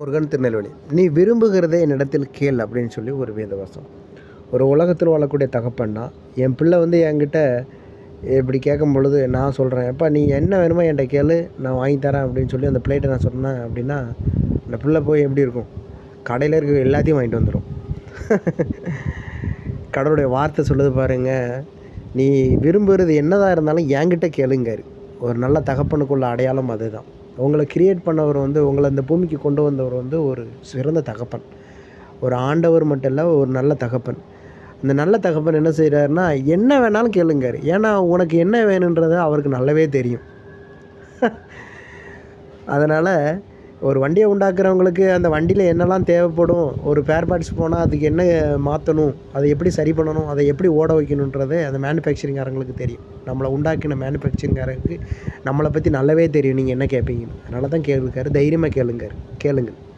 முருகன் திருநெல்வேலி நீ விரும்புகிறதே என்னிடத்தில் கேள் அப்படின்னு சொல்லி ஒரு வேதவசம். ஒரு உலகத்தில் வாழக்கூடிய தகப்பன்னா என் பிள்ளை வந்து என்கிட்ட இப்படி கேட்கும் பொழுது நான் சொல்கிறேன் எப்பா நீ என்ன வேணுமோ என்கிட்ட கேளு நான் வாங்கி தரேன் அப்படின்னு சொல்லி அந்த பிளேட்டை நான் சொன்னேன் அப்படின்னா அந்த பிள்ளை போய் எப்படி இருக்கும்? கடையில் இருக்க எல்லாத்தையும் வாங்கிட்டு வந்துடும் கடவுளுடைய வார்த்தை சொல்லுது பாருங்கள் நீ விரும்புகிறது என்னதான் இருந்தாலும் என்கிட்ட கேளுங்காரு. ஒரு நல்ல தகப்பனுக்குள்ள அடையாளம் அதுதான். உங்களை கிரியேட் பண்ணவர் வந்து உங்களை இந்த பூமிக்கு கொண்டு வந்தவர் வந்து ஒரு சிறந்த தகப்பன். ஒரு ஆண்டவர் மட்டும் இல்லை ஒரு நல்ல தகப்பன். அந்த நல்ல தகப்பன் என்ன செய்கிறாருன்னா என்ன வேணாலும் கேளுங்கார். ஏன்னா உனக்கு என்ன வேணுன்றது அவருக்கு நல்லாவே தெரியும். அதனால் ஒரு வண்டியை உண்டாக்குறவங்களுக்கு அந்த வண்டியில் என்னெல்லாம் தேவைப்படும் ஒரு பேர் பார்ட்ஸ் போனால் அதுக்கு என்ன மாற்றணும் அதை எப்படி சரி பண்ணணும் அதை எப்படி ஓட வைக்கணுன்றது அந்த மேனுஃபேக்சரிங்காரங்களுக்கு தெரியும். நம்மளை உண்டாக்கின மேனுஃபேக்சரிங்காரங்களுக்கு நம்மளை பற்றி நல்லாவே தெரியும். நீங்கள் என்ன கேட்பீங்கன்னு அதனால தான் கேளுக்காரு தைரியமாக கேளுங்க. கேளுங்கள்